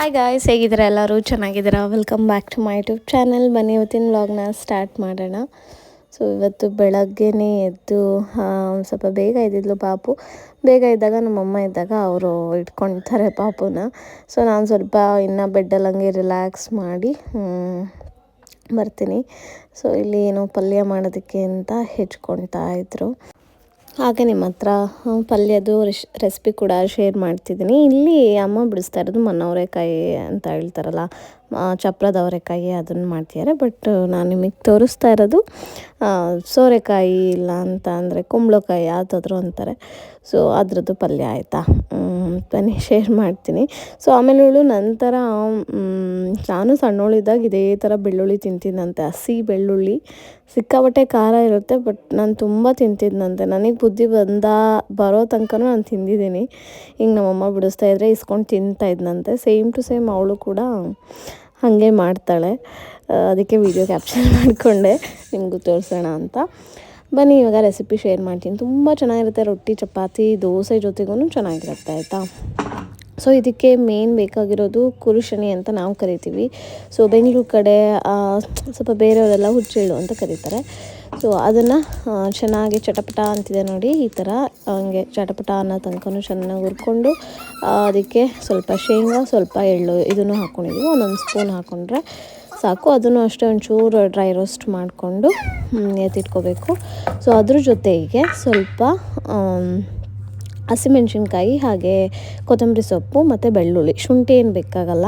Hi guys ಹೇಗಿದ್ದೀರಾ? ಎಲ್ಲರೂ ಚೆನ್ನಾಗಿದ್ದೀರಾ? Welcome back to my YouTube channel ಬನ್ನಿ, ಇವತ್ತಿನ ವ್ಲಾಗ್ನ ಸ್ಟಾರ್ಟ್ ಮಾಡೋಣ. ಸೊ ಇವತ್ತು ಬೆಳಗ್ಗೆನೇ ಎದ್ದು ಸ್ವಲ್ಪ ಬೇಗ ಇದ್ದಿದ್ಲು ಪಾಪು. ಬೇಗ ಇದ್ದಾಗ ನಮ್ಮಮ್ಮ ಇದ್ದಾಗ ಅವರು ಇಟ್ಕೊಳ್ತಾರೆ ಪಾಪುನ. ಸೊ ನಾನು ಸ್ವಲ್ಪ ಇನ್ನು ಬೆಡ್ಡಲ್ಲಿ ಹಂಗೆ ರಿಲ್ಯಾಕ್ಸ್ ಮಾಡಿ ಬರ್ತೀನಿ. ಸೊ ಇಲ್ಲಿ ಏನೋ ಪಲ್ಯ ಮಾಡೋದಕ್ಕೆ ಅಂತ ಹೆಚ್ಕೊಳ್ತಾ ಇದ್ರು. ಹಾಗೆ ನಿಮ್ಮ ಹತ್ರ ಪಲ್ಯದು ರೆಸಿಪಿ ಕೂಡ ಶೇರ್ ಮಾಡ್ತಿದ್ದೀನಿ. ಇಲ್ಲಿ ಅಮ್ಮ ಬಿಡಿಸ್ತಾ ಇರೋದು ಮನ್ನವರೆಕಾಯಿ ಅಂತ ಹೇಳ್ತಾರಲ್ಲ. ಚಪ್ರದ ಅವರೆಕಾಯಿ ಅದನ್ನು ಮಾಡ್ತಿದ್ದಾರೆ ಬಟ್ ನಾನು ನಿಮಗೆ ತೋರಿಸ್ತಾ ಇರೋದು ಸೋರೆಕಾಯಿ ಇಲ್ಲ ಅಂತ ಅಂದರೆ ಕುಂಬಳಕಾಯಿ ಯಾವುದಾದ್ರೂ ಅಂತಾರೆ. ಸೊ ಅದರದ್ದು ಪಲ್ಯ ಆಯಿತಾ? ಬನ್ನಿ ಶೇರ್ ಮಾಡ್ತೀನಿ. ಸೊ ಆಮೇಲೆ ಅವಳು ನಂತರ ನಾನು ಸಣ್ಣವಳಿದ್ದಾಗ ಇದೇ ಥರ ಬೆಳ್ಳುಳ್ಳಿ ತಿಂತಿದ್ದಂತೆ ಹಸಿ ಬೆಳ್ಳುಳ್ಳಿ. ಸಿಕ್ಕಾಪಟ್ಟೆ ಖಾರ ಇರುತ್ತೆ ಬಟ್ ನಾನು ತುಂಬ ತಿಂತಿದ್ದಂತೆ ನನಗೆ ಬುದ್ಧಿ ಬಂದ, ಬರೋ ತನಕನೂ ನಾನು ತಿಂದಿದ್ದೀನಿ. ಹಿಂಗೆ ನಮ್ಮಮ್ಮ ಬಿಡಿಸ್ತಾ ಇದ್ರೆ ಇಸ್ಕೊಂಡು ತಿಂತಾ ಇದ್ದಂತೆ ಸೇಮ್ ಟು ಸೇಮ್ ಅವಳು ಕೂಡ ಹಾಗೆ ಮಾಡ್ತಾಳೆ. ಅದಕ್ಕೆ ವಿಡಿಯೋ ಕ್ಯಾಪ್ಚರ್ ಮಾಡಿಕೊಂಡೆ. ನಿಮಗೂ ತೋರಿಸೋಣ ಅಂತ. ಬನ್ನಿ, ಇವಾಗ ರೆಸಿಪಿ ಶೇರ್ ಮಾಡ್ತೀನಿ. ತುಂಬ ಚೆನ್ನಾಗಿರುತ್ತೆ. ರೊಟ್ಟಿ, ಚಪಾತಿ, ದೋಸೆ ಜೊತೆಗೂ ಚೆನ್ನಾಗಿರುತ್ತೆ, ಆಯಿತಾ? ಸೊ ಇದಕ್ಕೆ ಮೇನ್ ಬೇಕಾಗಿರೋದು ಕುರುಶನಿ ಅಂತ ನಾವು ಕರಿತೀವಿ. ಸೊ ಬೆಂಗಳೂರು ಕಡೆ ಸ್ವಲ್ಪ ಬೇರೆಯವರೆಲ್ಲ ಹುಚ್ಚೆಳ್ಳು ಅಂತ ಕರೀತಾರೆ. ಸೊ ಅದನ್ನು ಚೆನ್ನಾಗಿ ಚಟಪಟ ಅಂತಿದೆ ನೋಡಿ, ಈ ಥರ ಹಂಗೆ ಚಟಪಟ ಅನ್ನೋ ತನಕನೂ ಚೆನ್ನಾಗಿ ಹುರ್ಕೊಂಡು ಅದಕ್ಕೆ ಸ್ವಲ್ಪ ಶೇಂಗಾ, ಸ್ವಲ್ಪ ಎಳ್ಳು ಇದನ್ನು ಹಾಕ್ಕೊಂಡಿದ್ದೀವಿ ಒಂದೊಂದು ಸ್ಪೂನ್ ಹಾಕ್ಕೊಂಡ್ರೆ ಸಾಕು. ಅದನ್ನು ಅಷ್ಟೇ ಒಂಚೂರು ಡ್ರೈ ರೋಸ್ಟ್ ಮಾಡಿಕೊಂಡು ಎತ್ತಿಟ್ಕೋಬೇಕು. ಸೊ ಅದ್ರ ಜೊತೆಗೆ ಸ್ವಲ್ಪ ಹಸಿಮೆಣ್ಸಿನ್ಕಾಯಿ ಹಾಗೆ ಕೊತ್ತಂಬರಿ ಸೊಪ್ಪು ಮತ್ತು ಬೆಳ್ಳುಳ್ಳಿ. ಶುಂಠಿ ಏನು ಬೇಕಾಗಲ್ಲ.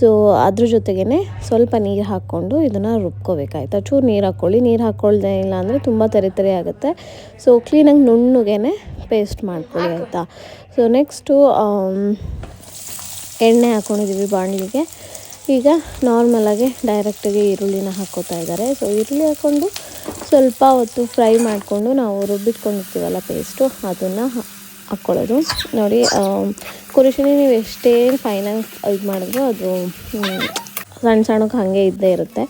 ಸೊ ಅದ್ರ ಜೊತೆಗೇ ಸ್ವಲ್ಪ ನೀರು ಹಾಕ್ಕೊಂಡು ಇದನ್ನು ರುಬ್ಕೋಬೇಕಾಯ್ತು. ಚೂರು ನೀರು ಹಾಕ್ಕೊಳ್ಳಿ ನೀರು ಹಾಕ್ಕೊಳ್ದೆ ಇಲ್ಲ ಅಂದರೆ ತುಂಬ ತರಿ ತರಿ ಆಗುತ್ತೆ. ಸೊ ಕ್ಲೀನಾಗಿ ನುಣ್ಣಗೆ ಪೇಸ್ಟ್ ಮಾಡ್ಕೊಳ್ಳಿ ಆಯಿತಾ? ಸೊ ನೆಕ್ಸ್ಟು ಎಣ್ಣೆ ಹಾಕ್ಕೊಂಡಿದ್ದೀವಿ ಬಾಣಲಿಗೆ. ಈಗ ನಾರ್ಮಲಾಗಿ ಡೈರೆಕ್ಟಾಗಿ ಈರುಳ್ಳಿನ ಹಾಕ್ಕೋತಾ ಇದ್ದಾರೆ ಸೊ ಈರುಳ್ಳಿ ಹಾಕ್ಕೊಂಡು ಸ್ವಲ್ಪ ಹೊತ್ತು ಫ್ರೈ ಮಾಡಿಕೊಂಡು ನಾವು ರುಬ್ಬಿಟ್ಕೊಂಡಿರ್ತೀವಲ್ಲ ಪೇಸ್ಟು ಅದನ್ನು ಹಾಕ್ಕೊಳ್ಳೋದು. ನೋಡಿ ಕುರುಶಿನಿ ನೀವು ಎಷ್ಟೇ ಫೈನಾನ್ಸ್ ಇದು ಮಾಡಿದ್ರು ಅದು ಸಣ್ಣ ಸಣ್ಣಕ್ಕೆ ಹಾಗೆ ಇದ್ದೇ ಇರುತ್ತೆ.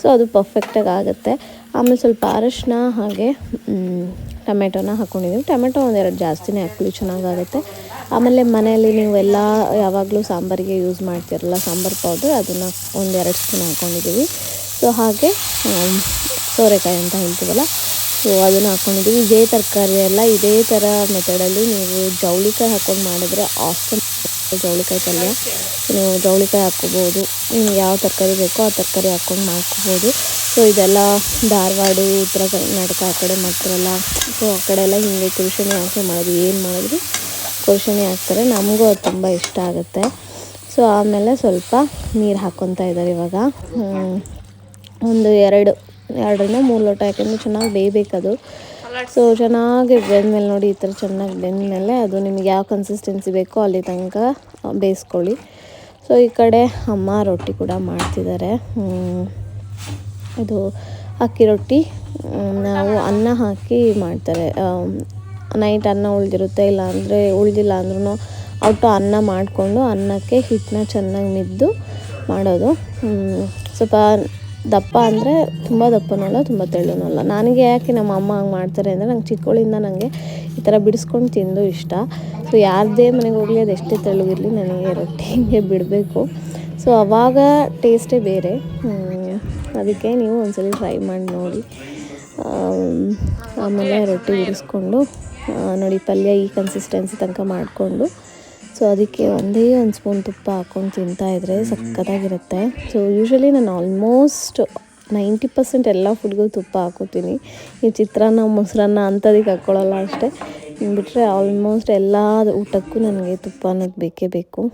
ಸೊ ಅದು ಪರ್ಫೆಕ್ಟಾಗಿ ಆಗುತ್ತೆ. ಆಮೇಲೆ ಸ್ವಲ್ಪ ಅರಶಿನ ಹಾಗೆ ಟೊಮೆಟೋನ ಹಾಕ್ಕೊಂಡಿದ್ದೀವಿ ಟೊಮೆಟೊ ಒಂದೆರಡು ಜಾಸ್ತಿನೇ ಹಾಕ್ಲಿ, ಚೆನ್ನಾಗಾಗುತ್ತೆ. ಆಮೇಲೆ ಮನೆಯಲ್ಲಿ ನೀವು ಎಲ್ಲ, ಯಾವಾಗಲೂ ಸಾಂಬಾರಿಗೆ ಯೂಸ್ ಮಾಡ್ತಿರಲ್ಲ ಸಾಂಬಾರು ಪೌಡ್ರ್ ಅದನ್ನು ಒಂದೆರಡು ಸ್ಪೂನ್ ಹಾಕ್ಕೊಂಡಿದ್ದೀವಿ ಸೊ ಹಾಗೆ ಸೋರೆಕಾಯಿ ಅಂತ ಹೇಳ್ತೀವಲ್ಲ ಸೊ ಅದನ್ನು ಹಾಕ್ಕೊಂಡಿದ್ದೀವಿ ಇದೇ ತರಕಾರಿ ಎಲ್ಲ, ಇದೇ ಥರ ಮೆಥಡಲ್ಲಿ ನೀವು ಜವಳಿಕಾಯಿ ಹಾಕ್ಕೊಂಡು ಮಾಡಿದ್ರೆ ಆಸಮ್ ಜವಳಿಕಾಯಿ ಪಲ್ಯ. ನೀವು ಜವಳಿಕಾಯಿ ಹಾಕ್ಕೋಬೋದು. ಯಾವ ತರಕಾರಿ ಬೇಕೋ ಆ ತರಕಾರಿ ಹಾಕ್ಕೊಂಡು ಮಾಡ್ಕೋಬೋದು. ಸೊ ಇದೆಲ್ಲ ಧಾರವಾಡ, ಉತ್ತರ ಕರ್ನಾಟಕ ಆ ಕಡೆ ಮಾಡ್ತಾರಲ್ಲ. ಸೊ ಆ ಕಡೆ ಎಲ್ಲ ಹಿಂಗೆ ಕುರುಶನಿ ಹಾಕಿ ಮಾಡೋದು ಏನು ಮಾಡಿದ್ರು ಕುರುಶನಿ ಹಾಕ್ತಾರೆ. ನಮಗೂ ಅದು ತುಂಬ ಇಷ್ಟ ಆಗುತ್ತೆ. ಸೊ ಆಮೇಲೆ ಸ್ವಲ್ಪ ನೀರು ಹಾಕ್ಕೊತಾ ಇದ್ದಾರೆ ಇವಾಗ. ಒಂದು ಎರಡು ಎರಡರಿಂದ ಮೂರು ಲೋಟ ಯಾಕೆಂದರೆ ಚೆನ್ನಾಗಿ ಬೇಯಬೇಕದು. ಸೊ ಚೆನ್ನಾಗಿ ಬೆಂದಮೇಲೆ ನೋಡಿ, ಈ ಥರ ಚೆನ್ನಾಗಿ ಬೆಂದಮೇಲೆ ಅದು ನಿಮಗೆ ಯಾವ ಕನ್ಸಿಸ್ಟೆನ್ಸಿ ಬೇಕೋ ಅಲ್ಲಿ ತನಕ ಬೇಯಿಸ್ಕೊಳ್ಳಿ. ಸೊ ಈ ಕಡೆ ಅಮ್ಮ ರೊಟ್ಟಿ ಕೂಡ ಮಾಡ್ತಿದ್ದಾರೆ. ಇದು ಅಕ್ಕಿ ರೊಟ್ಟಿ ನಾವು ಅನ್ನ ಹಾಕಿ ಮಾಡ್ತಾರೆ. ನೈಟ್ ಅನ್ನ ಉಳಿದಿರುತ್ತೆ ಇಲ್ಲ ಅಂದರೆ ಉಳಿದಿಲ್ಲ ಅಂದ್ರೂ ಒಟ್ಟು ಅನ್ನ ಮಾಡಿಕೊಂಡು ಅನ್ನಕ್ಕೆ ಹಿಟ್ಟನ್ನ ಚೆನ್ನಾಗಿ ಮಿದ್ದು ಮಾಡೋದು. ಸ್ವಲ್ಪ ದಪ್ಪ ಅಂದರೆ ತುಂಬ ದಪ್ಪನಲ್ಲ ತುಂಬ ತೆಳ್ಳನಲ್ಲ. ನನಗೆ ಯಾಕೆ ನಮ್ಮ ಅಮ್ಮ ಹಂಗೆ ಮಾಡ್ತಾರೆ ಅಂದರೆ ನಂಗೆ ಚಿಕ್ಕವಳಿಂದ ನನಗೆ ಈ ಥರ ಬಿಡಿಸ್ಕೊಂಡು ತಿಂದು ಇಷ್ಟ. ಸೊ ಯಾರದೇ ಮನೆಗೆ ಹೋಗಲಿ ಅದು ಎಷ್ಟೇ ತೆಳ್ಳಗಿರಲಿ ನನಗೆ ರೊಟ್ಟಿ ಹಿಂಗೆ ಬಿಡಬೇಕು. ಸೊ ಅವಾಗ ಟೇಸ್ಟೇ ಬೇರೆ. ಅದಕ್ಕೆ ನೀವು ಒಂದ್ಸಲ ಟ್ರೈ ಮಾಡಿ ನೋಡಿ. ಆಮ್, ಆಮೇಲೆ ರೊಟ್ಟಿ ಬಿಡಿಸ್ಕೊಂಡು ನೋಡಿ ಪಲ್ಯ ಈ ಕನ್ಸಿಸ್ಟೆನ್ಸಿ ತನಕ ಮಾಡಿಕೊಂಡು ಸೊ ಅದಕ್ಕೆ ಒಂದೇ ಒಂದು ಸ್ಪೂನ್ ತುಪ್ಪ ಹಾಕ್ಕೊಂಡು ತಿಂತಾಯಿದ್ರೆ ಸಖತ್ತಾಗಿರುತ್ತೆ. ಸೊ ಯೂಶ್ವಲಿ ನಾನು ಆಲ್ಮೋಸ್ಟ್ ನೈಂಟಿ ಪರ್ಸೆಂಟ್ ಎಲ್ಲ ಫುಡ್ಗೂ ತುಪ್ಪ ಹಾಕೋತೀನಿ. ಈ ಚಿತ್ರಾನ್ನ, ಮೊಸರನ್ನ ಅಂಥದಕ್ಕೆ ಹಾಕ್ಕೊಳ್ಳಲ್ಲ ಅಷ್ಟೇ. ಬಿಟ್ಟರೆ ಆಲ್ಮೋಸ್ಟ್ ಎಲ್ಲ ಊಟಕ್ಕೂ ನನಗೆ ತುಪ್ಪ ಅನ್ನೋದು ಬೇಕೇ. ಬೇಕು.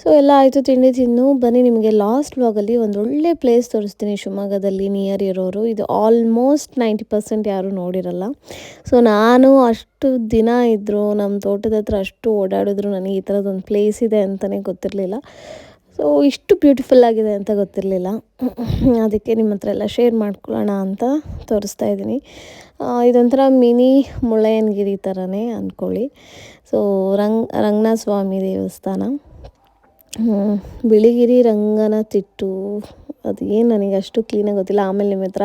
ಸೊ ಎಲ್ಲ ಆಯಿತು, ತಿಂಡಿ ತಿನ್ನು. ಬನ್ನಿ, ನಿಮಗೆ ಲಾಸ್ಟ್ ವ್ಲಾಗಲ್ಲಿ ಒಂದು ಒಳ್ಳೆ ಪ್ಲೇಸ್ ತೋರಿಸ್ತೀನಿ. ಶಿವಮೊಗ್ಗದಲ್ಲಿ ನಿಯರ್ ಇರೋರು. ಇದು ಆಲ್ಮೋಸ್ಟ್ ನೈಂಟಿ ಪರ್ಸೆಂಟ್ ಯಾರೂ ನೋಡಿರಲ್ಲ. ಸೊ ನಾನು ಅಷ್ಟು ದಿನ ಇದ್ದರು ನಮ್ಮ ತೋಟದ ಹತ್ರ ಅಷ್ಟು ಓಡಾಡಿದ್ರು, ನನಗೆ ಈ ಥರದೊಂದು ಪ್ಲೇಸ್ ಇದೆ ಅಂತಲೇ ಗೊತ್ತಿರಲಿಲ್ಲ. ಸೊ ಇಷ್ಟು ಬ್ಯೂಟಿಫುಲ್ ಆಗಿದೆ ಅಂತ ಗೊತ್ತಿರಲಿಲ್ಲ. ಅದಕ್ಕೆ ನಿಮ್ಮ ಹತ್ರ ಎಲ್ಲ ಶೇರ್ ಮಾಡ್ಕೊಳ್ಳೋಣ ಅಂತ ತೋರಿಸ್ತಾ ಇದ್ದೀನಿ. ಇದೊಂಥರ ಮಿನಿ ಮುಳ್ಳಯ್ಯನಗಿರಿ ಥರನೇ ಅಂದ್ಕೊಳ್ಳಿ ಸೊ ರಂಗ್, ರಂಗನಾಥ ಸ್ವಾಮಿ ದೇವಸ್ಥಾನ. ಬಿಳಿಗಿರಿ ರಂಗನ ತಿಟ್ಟು, ಅದು ಏನು ನನಗೆ ಅಷ್ಟು ಕ್ಲೀನಾಗಿ ಗೊತ್ತಿಲ್ಲ. ಆಮೇಲೆ ನಿಮ್ಮ ಹತ್ರ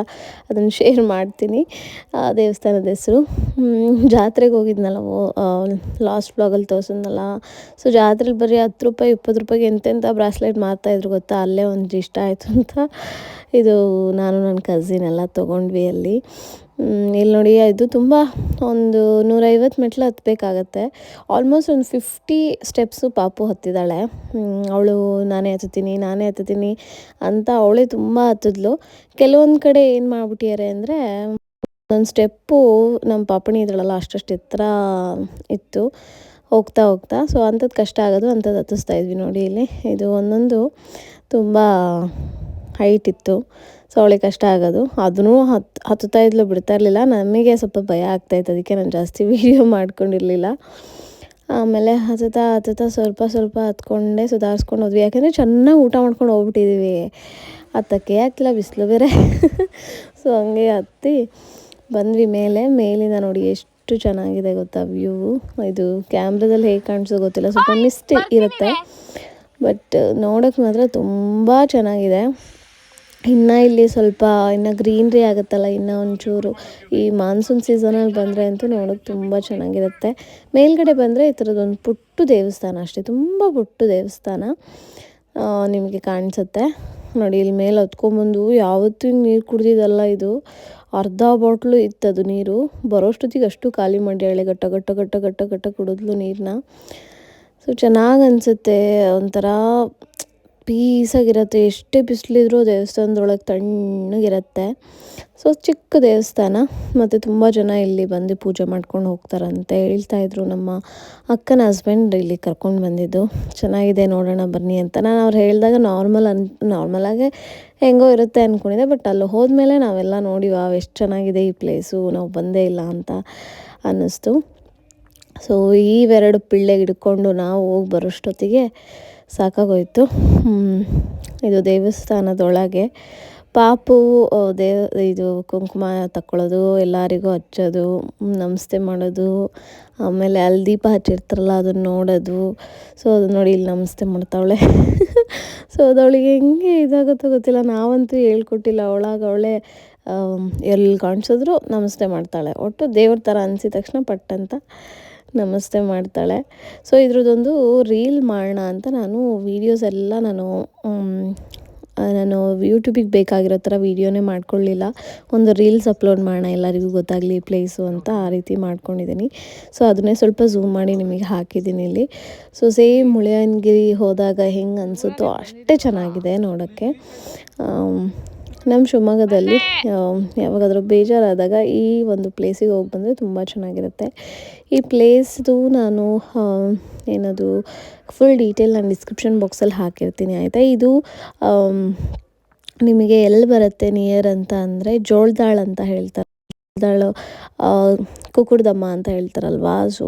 ಅದನ್ನು ಶೇರ್ ಮಾಡ್ತೀನಿ. ಆ, ದೇವಸ್ಥಾನದ ಹೆಸರು. ಜಾತ್ರೆಗೆ ಹೋಗಿದ್ನಲ್ಲ ಲಾಸ್ಟ್ ಬ್ಲಾಗಲ್ಲಿ ತೋರಿಸಿದ್ನಲ್ಲ. ಸೊ ಜಾತ್ರೆಲಿ ಬರೀ ಹತ್ತು ರೂಪಾಯಿ, ಇಪ್ಪತ್ತು ರೂಪಾಯಿಗೆ ಎಂತೆಂಥ ಬ್ರಾಸ್ಲೆಟ್ ಮಾರ್ತಾಯಿದ್ರು ಗೊತ್ತಾ? ಅಲ್ಲೇ ಒಂದು ಇಷ್ಟ ಆಯಿತು ಅಂತ. ಇದು ನಾನು ನನ್ನ ಕಝಿನ್ ಎಲ್ಲ ತೊಗೊಂಡ್ವಿ ಅಲ್ಲಿ. ಇಲ್ಲಿ ನೋಡಿ, ಇದು ತುಂಬ ಒಂದು ನೂರೈವತ್ತು ಮೆಟ್ಲು ಹತ್ತಬೇಕಾಗತ್ತೆ ಆಲ್ಮೋಸ್ಟ್ ಒಂದು ಫಿಫ್ಟಿ ಸ್ಟೆಪ್ಸು ಪಾಪು ಹತ್ತಿದ್ದಾಳೆ ಅವಳು, ನಾನೇ ಹತ್ತುತ್ತೀನಿ ನಾನೇ ಹತ್ತುತ್ತೀನಿ ಅಂತ ಅವಳೇ ತುಂಬ ಹತ್ತಿದ್ಲು. ಕೆಲವೊಂದು ಕಡೆ ಏನು ಮಾಡ್ಬಿಟ್ಟಿದ್ದಾರೆ ಅಂದರೆ ಒಂದು ಸ್ಟೆಪ್ಪು ನಮ್ಮ ಪಾಪಣಿ ಇದ್ದಾಳಲ್ಲ ಅಷ್ಟಷ್ಟು ಎತ್ತರ ಇತ್ತು. ಹೋಗ್ತಾ ಹೋಗ್ತಾ ಸೊ ಅಂಥದ್ದು ಕಷ್ಟ ಆಗೋದು ಅಂಥದ್ದು ಹತ್ತಿಸ್ತಾ ಇದ್ವಿ ನೋಡಿ ಇಲ್ಲಿ. ಇದು ಒಂದೊಂದು ತುಂಬ ಹೈಟ್ ಇತ್ತು. ಸೊ ಅವಳಿಗೆ ಕಷ್ಟ ಆಗೋದು. ಅದನ್ನೂ ಹತ್ತು ಹತ್ತುತ್ತಾ ಇದ್ಲು ಬಿಡ್ತಾ ಇರಲಿಲ್ಲ. ನಮಗೆ ಸ್ವಲ್ಪ ಭಯ ಆಗ್ತಾಯಿತ್ತು ಅದಕ್ಕೆ ನಾನು ಜಾಸ್ತಿ ವೀಡಿಯೋ ಮಾಡ್ಕೊಂಡಿರಲಿಲ್ಲ. ಆಮೇಲೆ ಹತ್ತುತ್ತಾ ಹತ್ತುತ್ತಾ ಸ್ವಲ್ಪ ಸ್ವಲ್ಪ ಹತ್ಕೊಂಡೆ ಸುಧಾರಿಸ್ಕೊಂಡು ಹೋದ್ವಿ. ಯಾಕೆಂದರೆ ಚೆನ್ನಾಗಿ ಊಟ ಮಾಡ್ಕೊಂಡು ಹೋಗ್ಬಿಟ್ಟಿದ್ದೀವಿ ಹತ್ತಕ್ಕೆ ಆಗ್ತಿಲ್ಲ ಬಿಸಿಲು ಬೇರೆ. ಸೊ ಹಂಗೆ ಹತ್ತಿ ಬಂದ್ವಿ ಮೇಲೆ. ಮೇಲಿಂದ ನೋಡಿ ಎಷ್ಟು ಚೆನ್ನಾಗಿದೆ ಗೊತ್ತಾ ವ್ಯೂ ಇದು ಕ್ಯಾಮ್ರಾದಲ್ಲಿ ಹೇಗೆ ಕಾಣಿಸೋ ಗೊತ್ತಿಲ್ಲ. ಸ್ವಲ್ಪ ಮಿಸ್ಟೇಕ್ ಇರುತ್ತೆ. ಬಟ್ ನೋಡೋಕ್ಕೆ ಮಾತ್ರ ತುಂಬ ಚೆನ್ನಾಗಿದೆ. ಇನ್ನು ಇಲ್ಲಿ ಸ್ವಲ್ಪ ಇನ್ನು ಗ್ರೀನ್ರಿ ಆಗುತ್ತಲ್ಲ ಇನ್ನು ಒಂಚೂರು ಈ ಮಾನ್ಸೂನ್ ಸೀಸನಲ್ಲಿ ಬಂದರೆ ಅಂತೂ ನೋಡೋಕೆ ತುಂಬ ಚೆನ್ನಾಗಿರುತ್ತೆ. ಮೇಲ್ಗಡೆ ಬಂದರೆ ಈ ಥರದ್ದೊಂದು ಪುಟ್ಟು ದೇವಸ್ಥಾನ ಅಷ್ಟೇ, ತುಂಬ ಪುಟ್ಟು ದೇವಸ್ಥಾನ ನಿಮಗೆ ಕಾಣಿಸುತ್ತೆ. ನೋಡಿ, ಇಲ್ಲಿ ಮೇಲೆ ಹೊತ್ಕೊಂಬಂದು ಯಾವತ್ತೂ ನೀರು ಕುಡ್ದಿದ್ದಲ್ಲ ಇದು. ಅರ್ಧ ಬಾಟ್ಲು ಇತ್ತದು ನೀರು. ಬರೋಷ್ಟೊತ್ತಿಗೆ ಅಷ್ಟು ಖಾಲಿ ಮಾಡಿ ಹೇಳಿ ಗಟ್ಟ ಗಟ್ಟ ಗಟ್ಟ ಗಟ್ಟ ಗಟ್ಟ ಕುಡಿದ್ಲು ನೀರನ್ನ ಸೊ, ಚೆನ್ನಾಗಿ ಅನಿಸುತ್ತೆ ಒಂಥರ ಪೀಸಾಗಿರುತ್ತೆ. ಎಷ್ಟೇ ಬಿಸಿಲಿದ್ರೂ ದೇವಸ್ಥಾನದೊಳಗೆ ತಣ್ಣಗಿರುತ್ತೆ. ಸೊ ಚಿಕ್ಕ ದೇವಸ್ಥಾನ. ಮತ್ತು ತುಂಬ ಜನ ಇಲ್ಲಿ ಬಂದು ಪೂಜೆ ಮಾಡ್ಕೊಂಡು ಹೋಗ್ತಾರಂತೆ. ಹೇಳ್ತಾಯಿದ್ರು ನಮ್ಮ ಅಕ್ಕನ ಹಸ್ಬೆಂಡ್ ಇಲ್ಲಿ ಕರ್ಕೊಂಡು ಬಂದಿದ್ದು. ಚೆನ್ನಾಗಿದೆ ನೋಡೋಣ, ಬನ್ನಿ ಅಂತ. ನಾನು ಅವ್ರು ಹೇಳಿದಾಗ ನಾರ್ಮಲ್ ಅನ್ ನಾರ್ಮಲಾಗೆ ಹೆಂಗೋ ಇರುತ್ತೆ ಅಂದ್ಕೊಂಡಿದ್ದೆ ಬಟ್ ಅಲ್ಲಿ ಹೋದ್ಮೇಲೆ ನಾವೆಲ್ಲ ನೋಡಿ, ವಾವ್, ಎಷ್ಟು ಚೆನ್ನಾಗಿದೆ ಈ ಪ್ಲೇಸು ನಾವು ಬಂದೇ ಇಲ್ಲ ಅಂತ ಅನ್ನಿಸ್ತು. ಸೊ ಇವೆರಡು ಪಿಳ್ಳೆಗೆ ಹಿಡ್ಕೊಂಡು ನಾವು ಹೋಗಿ ಬರೋಷ್ಟೊತ್ತಿಗೆ ಸಾಕಾಗೋಯ್ತು. ಇದು ದೇವಸ್ಥಾನದೊಳಗೆ ಪಾಪು ದೇವ ಇದು ಕುಂಕುಮ ತಕ್ಕೊಳ್ಳೋದು, ಎಲ್ಲರಿಗೂ ಹಚ್ಚೋದು, ನಮಸ್ತೆ ಮಾಡೋದು, ಆಮೇಲೆ ಅಲ್ಲಿ ದೀಪ ಹಚ್ಚಿರ್ತಾರಲ್ಲ, ಅದನ್ನು ನೋಡೋದು. ಸೊ ಅದು ನೋಡಿ ಇಲ್ಲಿ ನಮಸ್ತೆ ಮಾಡ್ತಾವಳೆ. ಸೊ, ಅದು ಅವಳಿಗೆ ಹೆಂಗೆ ಇದಾಗುತ್ತೋ ಗೊತ್ತಿಲ್ಲ. ನಾವಂತೂ ಹೇಳ್ಕೊಟ್ಟಿಲ್ಲ. ಅವಳಾಗ ಅವಳೆ ಎಲ್ಲಿ ಕಾಣಿಸಿದ್ರು ನಮಸ್ತೆ ಮಾಡ್ತಾಳೆ. ಒಟ್ಟು ದೇವ್ರ ಥರ ಅನಿಸಿದ ತಕ್ಷಣ ಪಟ್ಟಂತ ನಮಸ್ತೆ ಮಾಡ್ತಾಳೆ. ಸೊ ಇದ್ರದ್ದೊಂದು ರೀಲ್ ಮಾಡೋಣ ಅಂತ ನಾನು ವೀಡಿಯೋಸ್ ಎಲ್ಲ ನಾನು ನಾನು ಯೂಟ್ಯೂಬಿಗೆ ಬೇಕಾಗಿರೋ ಥರ ವೀಡಿಯೋನೇ ಮಾಡ್ಕೊಳ್ಳಿಲ್ಲ. ಒಂದು ರೀಲ್ಸ್ ಅಪ್ಲೋಡ್ ಮಾಡೋಣ ಎಲ್ಲರಿಗೂ ಗೊತ್ತಾಗಲಿ ಪ್ಲೇಸು ಅಂತ ಆ ರೀತಿ ಮಾಡ್ಕೊಂಡಿದ್ದೀನಿ. ಸೊ ಅದನ್ನೇ ಸ್ವಲ್ಪ ಝೂಮ್ ಮಾಡಿ ನಿಮಗೆ ಹಾಕಿದ್ದೀನಿ ಇಲ್ಲಿ. ಸೊ ಸೇಮ್ ಮುಳಿಯನಗಿರಿ ಹೋದಾಗ ಹೆಂಗೆ ಅನಿಸುತ್ತೋ ಅಷ್ಟೇ ಚೆನ್ನಾಗಿದೆ ನೋಡೋಕ್ಕೆ. ನಮ್ಮ ಶಿವಮೊಗ್ಗದಲ್ಲಿ ಯಾವಾಗಾದರೂ ಬೇಜಾರಾದಾಗ ಈ ಒಂದು ಪ್ಲೇಸಿಗೆ ಹೋಗಿ ಬಂದರೆ ತುಂಬ ಚೆನ್ನಾಗಿರುತ್ತೆ. ಈ ಪ್ಲೇಸ್ದು ನಾನು ಏನದು ಫುಲ್ ಡೀಟೇಲ್ ನಾನು ಡಿಸ್ಕ್ರಿಪ್ಷನ್ ಬಾಕ್ಸಲ್ಲಿ ಹಾಕಿರ್ತೀನಿ ಆಯಿತಾ? ಇದು ನಿಮಗೆ ಎಲ್ಲಿ ಬರುತ್ತೆ ನಿಯರ್ ಅಂತ ಅಂದರೆ ಜೋಳದಾಳ್ ಅಂತ ಹೇಳ್ತಾರೆ. ಜೋಳದಾಳು ಕುಕ್ಕುಡ್ದಮ್ಮ ಅಂತ ಹೇಳ್ತಾರಲ್ವಾ? ಸೊ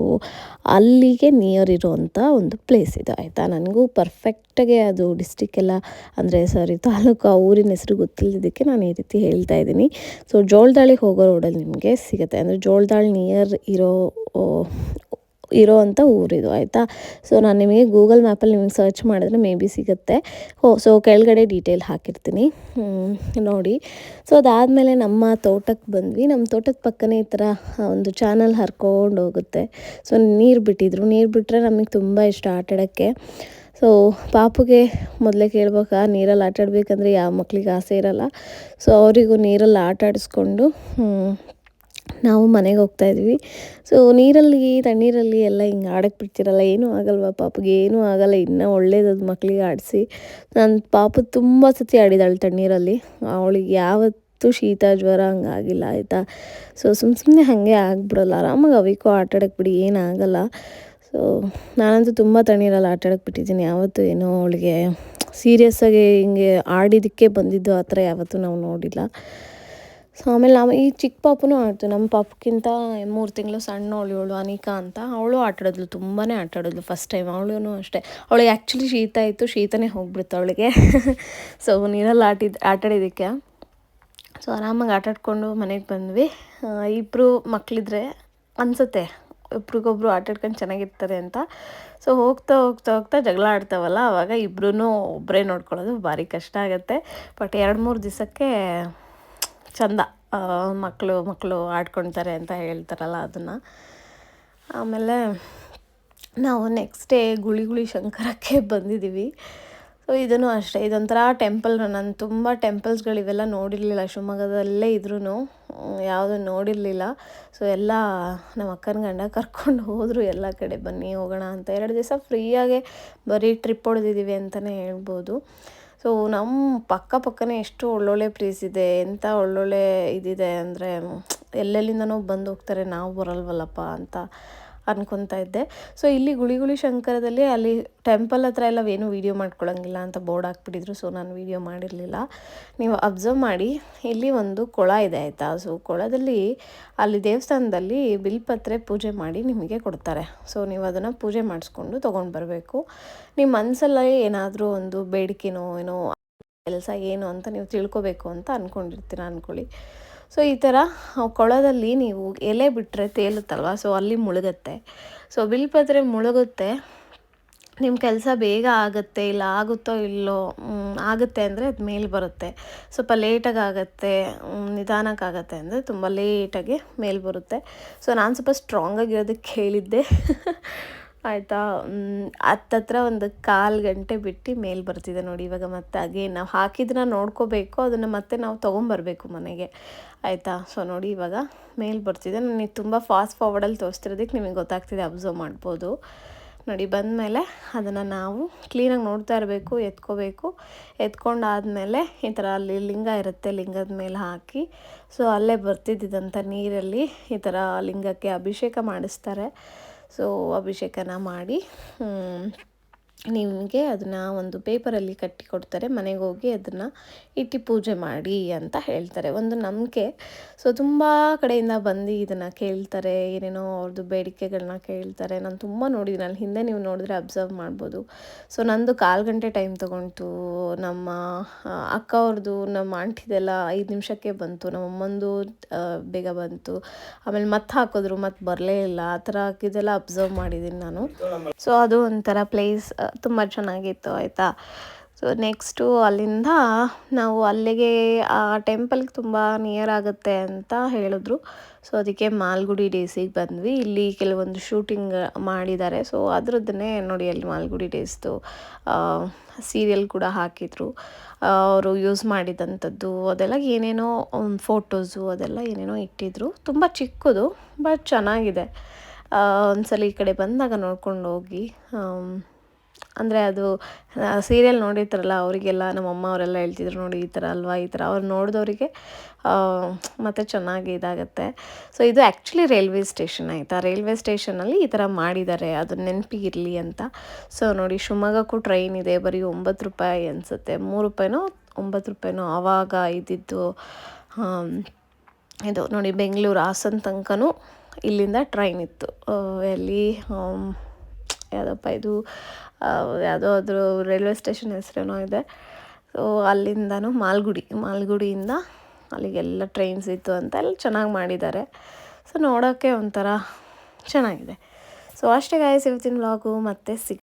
ಅಲ್ಲಿಗೆ ನಿಯರ್ ಇರೋವಂಥ ಒಂದು ಪ್ಲೇಸ್ ಇದು, ಆಯಿತಾ? ನನಗೂ ಪರ್ಫೆಕ್ಟಾಗೆ ಅದು ಡಿಸ್ಟಿಕ್ ಎಲ್ಲ, ಅಂದರೆ ಸಾರಿ ತಾಲೂಕು, ಆ ಊರಿನ ಹೆಸರು ಗೊತ್ತಿಲ್ಲದಕ್ಕೆ ನಾನು ಈ ರೀತಿ ಹೇಳ್ತಾ ಇದ್ದೀನಿ. ಸೊ ಜೋಳದಾಳಿಗೆ ಹೋಗೋ ರೋಡಲ್ಲಿ ನಿಮಗೆ ಸಿಗುತ್ತೆ. ಅಂದರೆ ಜೋಳದಾಳ್ ನಿಯರ್ ಇರೋ ಇರೋ ಅಂಥ ಊರಿದು, ಆಯಿತಾ? ಸೊ ನಾನು ನಿಮಗೆ ಗೂಗಲ್ ಮ್ಯಾಪಲ್ಲಿ ನಿಮಗೆ ಸರ್ಚ್ ಮಾಡಿದ್ರೆ ಮೇ ಬಿ ಸಿಗುತ್ತೆ. ಹೋ ಸೊ ಕೆಳಗಡೆ ಡೀಟೇಲ್ ಹಾಕಿರ್ತೀನಿ. ನೋಡಿ. ಸೊ ಅದಾದಮೇಲೆ ನಮ್ಮ ತೋಟಕ್ಕೆ ಬಂದ್ವಿ. ನಮ್ಮ ತೋಟದ ಪಕ್ಕನೇ ಈ ಥರ ಒಂದು ಚಾನಲ್ ಹರ್ಕೊಂಡು ಹೋಗುತ್ತೆ. ಸೊ ನೀರು ಬಿಟ್ಟಿದ್ರು. ನೀರು ಬಿಟ್ಟರೆ ನಮಗೆ ತುಂಬ ಇಷ್ಟ ಆಟಾಡೋಕ್ಕೆ. ಸೊ ಪಾಪುಗೆ ಮೊದಲೇ ಕೇಳ್ಬೇಕಾ, ನೀರಲ್ಲಿ ಆಟಾಡಬೇಕಂದ್ರೆ ಯಾವ ಮಕ್ಳಿಗೆ ಆಸೆ ಇರಲ್ಲ. ಸೊ ಅವರಿಗೂ ನೀರಲ್ಲಿ ಆಟ ಆಡಿಸ್ಕೊಂಡು ನಾವು ಮನೆಗೆ ಹೋಗ್ತಾ ಇದ್ವಿ. ಸೊ ನೀರಲ್ಲಿ, ತಣ್ಣೀರಲ್ಲಿ ಎಲ್ಲ ಹಿಂಗೆ ಆಡಕ್ಕೆ ಬಿಡ್ತಿರಲ್ಲ, ಏನೂ ಆಗಲ್ವ ಪಾಪಗೆ, ಏನೂ ಆಗಲ್ಲ, ಇನ್ನೂ ಒಳ್ಳೇದದು ಮಕ್ಕಳಿಗೆ ಆಡಿಸಿ. ನನ್ನ ಪಾಪ ತುಂಬ ಸತಿ ಆಡಿದಾಳೆ ತಣ್ಣೀರಲ್ಲಿ. ಅವಳಿಗೆ ಯಾವತ್ತೂ ಶೀತ, ಜ್ವರ ಹಂಗಾಗಿಲ್ಲ ಆಯಿತಾ? ಸೊ ಸುಮ್ಮ ಸುಮ್ಮನೆ ಹಾಗೆ ಆಗ್ಬಿಡಲ್ಲ. ಆರಾಮಾಗಿ ಅವಿಕೋ ಆಟಾಡಕ್ಕೆ ಬಿಡಿ ಏನಾಗಲ್ಲ ಸೊ ನಾನಂತೂ ತುಂಬ ತಣ್ಣೀರಲ್ಲಿ ಆಟಾಡಕ್ಕೆ ಬಿಟ್ಟಿದ್ದೀನಿ. ಯಾವತ್ತೂ ಏನೋ ಅವಳಿಗೆ ಸೀರಿಯಸ್ಸಾಗಿ ಹಿಂಗೆ ಆಡಿದ್ದಕ್ಕೆ ಬಂದಿದ್ದು ಆ ಥರ ಯಾವತ್ತೂ ನಾವು ನೋಡಿಲ್ಲ. ಸೊ ಆಮೇಲೆ ನಾವು ಈ ಚಿಕ್ಕ ಪಾಪುನೂ ಆಡ್ತು. ನಮ್ಮ ಪಾಪಕ್ಕಿಂತ ಮೂರು ತಿಂಗಳು ಸಣ್ಣವಳು ಇವಳು ಅನಿಕಾ ಅಂತ, ಅವಳು ಆಟಾಡಿದ್ಲು ತುಂಬಾ ಆಟಾಡಿದ್ಲು ಫಸ್ಟ್ ಟೈಮ್ ಅವಳು ಅಷ್ಟೇ. ಅವಳಿಗೆ ಆ್ಯಕ್ಚುಲಿ ಶೀತ ಇತ್ತು, ಶೀತನೇ ಹೋಗ್ಬಿಡ್ತು ಅವಳಿಗೆ. ಸೊ ನೀರಲ್ಲಿ ಆಟಿದ್ ಆಟಾಡಿದ್ದಕ್ಕೆ. ಸೊ ಆರಾಮಾಗಿ ಆಟಾಡ್ಕೊಂಡು ಮನೆಗೆ ಬಂದ್ವಿ. ಇಬ್ಬರು ಮಕ್ಕಳಿದ್ರೆ ಅನಿಸುತ್ತೆ, ಇಬ್ರಿಗೊಬ್ರು ಆಟಾಡ್ಕೊಂಡು ಚೆನ್ನಾಗಿರ್ತಾರೆ ಅಂತ. ಸೊ ಹೋಗ್ತಾ ಹೋಗ್ತಾ ಹೋಗ್ತಾ ಜಗಳ ಆಡ್ತಾವಲ್ಲ ಆವಾಗ ಇಬ್ಬರೂ ಒಬ್ಬರೇ ನೋಡ್ಕೊಳ್ಳೋದು ಭಾರಿ ಕಷ್ಟ ಆಗುತ್ತೆ. ಬಟ್ ಎರಡು ಮೂರು ದಿವಸಕ್ಕೆ ಚಂದ ಮಕ್ಕಳು ಮಕ್ಕಳು ಆಡ್ಕೊಳ್ತಾರೆ ಅಂತ ಹೇಳ್ತಾರಲ್ಲ ಅದನ್ನು. ಆಮೇಲೆ ನಾವು ನೆಕ್ಸ್ಟ್ ಡೇ ಗುಳಿ ಗುಳಿ ಶಂಕರಕ್ಕೆ ಬಂದಿದ್ದೀವಿ ಸೊ ಇದನ್ನು ಅಷ್ಟೇ, ಇದೊಂಥರ ಟೆಂಪಲ್ ನಾನು ತುಂಬ ಟೆಂಪಲ್ಸ್ಗಳಿವೆಲ್ಲ ನೋಡಿರಲಿಲ್ಲ, ಶಿವಮೊಗ್ಗದಲ್ಲೇ ಇದ್ರೂ ಯಾವುದು ನೋಡಿರಲಿಲ್ಲ. ಸೊ ಎಲ್ಲ ನಮ್ಮ ಅಕ್ಕನ ಗಂಡ ಕರ್ಕೊಂಡು ಹೋದರು, ಎಲ್ಲ ಕಡೆ ಬನ್ನಿ ಹೋಗೋಣ ಅಂತ. ಎರಡು ದಿವಸ ಫ್ರೀಯಾಗೆ ಬರೀ ಟ್ರಿಪ್ ಹೊಡೆದಿದ್ದೀವಿ ಅಂತಲೇ ಹೇಳ್ಬೋದು. ಸೊ ನಮ್ಮ ಪಕ್ಕ ಪಕ್ಕನೇ ಎಷ್ಟು ಒಳ್ಳೊಳ್ಳೆ ಪ್ಲೇಸ್ ಇದೆ ಎಂಥ ಒಳ್ಳೊಳ್ಳೆ ಇದಿದೆ ಅಂದರೆ, ಎಲ್ಲೆಲ್ಲಿಂದನೋ ಬಂದು ಹೋಗ್ತಾರೆ, ನಾವು ಬರಲ್ವಲ್ಲಪ್ಪ ಅಂತ. ಅನ್ಕೊತಾ ಇದ್ದೆ. ಸೊ ಇಲ್ಲಿ ಗುಳಿಗುಳಿ ಗುಳಿ ಶಂಕರದಲ್ಲಿ ಅಲ್ಲಿ ಟೆಂಪಲ್ ಹತ್ರ ಎಲ್ಲ ಏನು ವೀಡಿಯೋ ಮಾಡ್ಕೊಳಂಗಿಲ್ಲ ಅಂತ ಬೋರ್ಡ್ ಹಾಕ್ಬಿಟ್ಟಿದ್ರು. ಸೊ ನಾನು ವೀಡಿಯೋ ಮಾಡಿರಲಿಲ್ಲ. ನೀವು ಅಬ್ಸರ್ವ್ ಮಾಡಿ. ಇಲ್ಲಿ ಒಂದು ಕೊಳ ಇದೆ ಆಯಿತಾ? ಸೊ ಕೊಳದಲ್ಲಿ ಅಲ್ಲಿ ದೇವಸ್ಥಾನದಲ್ಲಿ ಬಿಲ್ಪತ್ರೆ ಪೂಜೆ ಮಾಡಿ ನಿಮಗೆ ಕೊಡ್ತಾರೆ. ಸೊ ನೀವು ಅದನ್ನು ಪೂಜೆ ಮಾಡಿಸ್ಕೊಂಡು ತೊಗೊಂಡು ಬರಬೇಕು. ನಿಮ್ಮ ಮನಸ್ಸಲ್ಲೇ ಏನಾದರೂ ಒಂದು ಬೇಡಿಕೆನೋ ಏನೋ ಕೆಲಸ ಏನು ಅಂತ ನೀವು ತಿಳ್ಕೊಬೇಕು ಅಂತ ಅಂದ್ಕೊಂಡಿರ್ತೀರ ಅಂದ್ಕೊಳ್ಳಿ ಸೊ ಈ ಥರ ಕೊಳದಲ್ಲಿ ನೀವು ಎಲೆ ಬಿಟ್ಟರೆ ತೇಲುತ್ತಲ್ವ? ಸೊ ಅಲ್ಲಿ ಮುಳುಗುತ್ತೆ. ಸೊ ಬಿಲ್ಪತ್ರೆ ಮುಳುಗುತ್ತೆ. ನಿಮ್ಮ ಕೆಲಸ ಬೇಗ ಆಗುತ್ತೆ, ಇಲ್ಲ ಆಗುತ್ತೋ ಇಲ್ಲೋ ಆಗುತ್ತೆ ಅಂದರೆ ಅದು ಮೇಲೆ ಬರುತ್ತೆ. ಸ್ವಲ್ಪ ಲೇಟಾಗಿ ಆಗುತ್ತೆ ನಿಧಾನಕ್ಕಾಗತ್ತೆ ಅಂದರೆ ತುಂಬ ಲೇಟಾಗಿ ಮೇಲೆ ಬರುತ್ತೆ. ಸೊ ನಾನು ಸ್ವಲ್ಪ ಸ್ಟ್ರಾಂಗಾಗಿರೋದಕ್ಕೆ ಹೇಳಿದ್ದೆ. ಆಯಿತಾ? ಹತ್ತತ್ರ ಒಂದು ಕಾಲು ಗಂಟೆ ಬಿಟ್ಟು ಮೇಲೆ ಬರ್ತಿದೆ ನೋಡಿ ಇವಾಗ ಮತ್ತೆ ಹಾಗೆ ನಾವು ಹಾಕಿದ್ರೆ ನೋಡ್ಕೋಬೇಕು, ಅದನ್ನು ಮತ್ತೆ ನಾವು ತೊಗೊಂಬರ್ಬೇಕು ಮನೆಗೆ. ಆಯಿತಾ? ಸೊ ನೋಡಿ ಇವಾಗ ಮೇಲೆ ಬರ್ತಿದೆ. ನನಗೆ ತುಂಬ ಫಾಸ್ಟ್ ಫಾರ್ವರ್ಡಲ್ಲಿ ತೋರಿಸ್ತಿರೋದಕ್ಕೆ ನಿಮಗೆ ಗೊತ್ತಾಗ್ತಿದೆ ಅಬ್ಸರ್ವ್ ಮಾಡ್ಬೋದು. ನೋಡಿ ಬಂದಮೇಲೆ ಅದನ್ನು ನಾವು ಕ್ಲೀನಾಗಿ ನೋಡ್ತಾ ಇರಬೇಕು, ಎತ್ಕೋಬೇಕು. ಎತ್ಕೊಂಡಾದಮೇಲೆ ಈ ಥರ ಅಲ್ಲಿ ಲಿಂಗ ಇರುತ್ತೆ, ಲಿಂಗದ ಮೇಲೆ ಹಾಕಿ. ಸೊ ಅಲ್ಲೇ ಬರ್ತಿದ್ದಂಥ ನೀರಲ್ಲಿ ಈ ಥರ ಲಿಂಗಕ್ಕೆ ಅಭಿಷೇಕ ಮಾಡಿಸ್ತಾರೆ. ಸೊ ಅಭಿಷೇಕನ ಮಾಡಿ ನಿಮಗೆ ಅದನ್ನು ಒಂದು ಪೇಪರಲ್ಲಿ ಕಟ್ಟಿ ಕೊಡ್ತಾರೆ ಮನೆಗೆ ಹೋಗಿ ಅದನ್ನು ಇಟ್ಟು ಪೂಜೆ ಮಾಡಿ ಅಂತ ಹೇಳ್ತಾರೆ. ಒಂದು ನಂಬಿಕೆ. ಸೊ ತುಂಬ ಕಡೆಯಿಂದ ಬಂದು ಇದನ್ನು ಕೇಳ್ತಾರೆ, ಏನೇನೋ ಅವ್ರದ್ದು ಬೇಡಿಕೆಗಳನ್ನ ಕೇಳ್ತಾರೆ. ನಾನು ತುಂಬ ನೋಡಿದ್ದೀನಿ ಅಲ್ಲಿ ಹಿಂದೆ ನೀವು ನೋಡಿದ್ರೆ ಅಬ್ಸರ್ವ್ ಮಾಡ್ಬೋದು. ಸೊ ನಂದು ಕಾಲು ಗಂಟೆ ಟೈಮ್ ತೊಗೊಳ್ತು ನಮ್ಮ ಅಕ್ಕ ಅವ್ರದ್ದು ನಮ್ಮ ಆಂಟಿದೆಲ್ಲ ಐದು ನಿಮಿಷಕ್ಕೆ ಬಂತು. ನಮ್ಮ ಅಮ್ಮಂದು ಬೇಗ ಬಂತು. ಆಮೇಲೆ ಮತ್ತೆ ಹಾಕಿದ್ರು, ಮತ್ತೆ ಬರಲೇ ಇಲ್ಲ. ಆ ಥರ ಹಾಕಿದ್ದೆಲ್ಲ ಅಬ್ಸರ್ವ್ ಮಾಡಿದ್ದೀನಿ ನಾನು. ಸೊ ಅದು ಒಂಥರ ಪ್ಲೇಸ್ ತುಂಬ ಚೆನ್ನಾಗಿತ್ತು, ಆಯಿತಾ? ಸೊ ನೆಕ್ಸ್ಟು ಅಲ್ಲಿಂದ ನಾವು ಅಲ್ಲಿಗೆ, ಆ ಟೆಂಪಲ್ಗೆ ತುಂಬ ನಿಯರ್ ಆಗುತ್ತೆ ಅಂತ ಹೇಳಿದ್ರು. ಸೊ ಅದಕ್ಕೆ ಮಾಲ್ಗುಡಿ ಡೇಸಿಗೆ ಬಂದ್ವಿ. ಇಲ್ಲಿ ಕೆಲವೊಂದು ಶೂಟಿಂಗ್ ಮಾಡಿದ್ದಾರೆ. ಸೊ ಅದರದ್ದನ್ನೇ ನೋಡಿ ಅಲ್ಲಿ ಮಾಲ್ಗುಡಿ ಡೇಸ್ದು ಸೀರಿಯಲ್ ಕೂಡ ಹಾಕಿದರು. ಅವರು ಯೂಸ್ ಮಾಡಿದಂಥದ್ದು, ಅದೆಲ್ಲ ಏನೇನೋ ಫೋಟೋಸು ಅದೆಲ್ಲ ಏನೇನೋ ಇಟ್ಟಿದ್ರು. ತುಂಬ ಚಿಕ್ಕದು ಬಟ್ ಚೆನ್ನಾಗಿದೆ. ಒಂದ್ಸಲ ಈ ಕಡೆ ಬಂದಾಗ ನೋಡ್ಕೊಂಡು ಹೋಗಿ ಅಂದರೆ ಅದು ಸೀರಿಯಲ್ ನೋಡಿರ್ತಾರಲ್ಲ, ಅವರಿಗೆಲ್ಲ ನಮ್ಮಮ್ಮ ಅವರೆಲ್ಲ ಹೇಳ್ತಿದ್ರು ನೋಡಿ ಈ ಥರ ಅಲ್ವಾ, ಈ ಥರ. ಅವ್ರು ನೋಡಿದವರಿಗೆ ಮತ್ತು ಚೆನ್ನಾಗಿ ಇದಾಗುತ್ತೆ. ಸೊ ಇದು ಆ್ಯಕ್ಚುಲಿ ರೈಲ್ವೆ ಸ್ಟೇಷನ್ ಆಯಿತಾ? ರೈಲ್ವೆ ಸ್ಟೇಷನಲ್ಲಿ ಈ ಥರ ಮಾಡಿದ್ದಾರೆ, ಅದು ನೆನಪಿಗಿರಲಿ ಅಂತ. ಸೊ ನೋಡಿ, ಶಿವಮೊಗ್ಗಕ್ಕೂ ಟ್ರೈನ್ ಇದೆ, ಬರೀ ಒಂಬತ್ತು ರೂಪಾಯಿ ಅನಿಸುತ್ತೆ. ಮೂರು ರೂಪಾಯಿನೋ, ಒಂಬತ್ತು ರೂಪಾಯಿನೋ ಆವಾಗ ಇದ್ದಿದ್ದು ಇದು ನೋಡಿ, ಬೆಂಗಳೂರು ಹಾಸನ ತನಕನೂ ಇಲ್ಲಿಂದ ಟ್ರೈನ್ ಇತ್ತು. ಎಲ್ಲಿ ಯಾವುದಪ್ಪ ಇದು ಯಾವುದೋ ಅದ್ರ ರೈಲ್ವೆ ಸ್ಟೇಷನ್ ಹೆಸರೇನೋ ಇದೆ. ಸೊ ಅಲ್ಲಿಂದನೂ ಮಾಲ್ಗುಡಿ, ಮಾಲ್ಗುಡಿಯಿಂದ ಅಲ್ಲಿಗೆಲ್ಲ ಟ್ರೈನ್ಸ್ ಇತ್ತು ಅಂತ ಎಲ್ಲ ಚೆನ್ನಾಗಿ ಮಾಡಿದ್ದಾರೆ. ಸೊ ನೋಡೋಕ್ಕೆ ಒಂಥರ ಚೆನ್ನಾಗಿದೆ. ಸೊ ಅಷ್ಟೇ ಗಾಯಸ್ ಇವತ್ತಿನ ವ್ಲಾಗು ಮತ್ತೆ ಸಿಗ್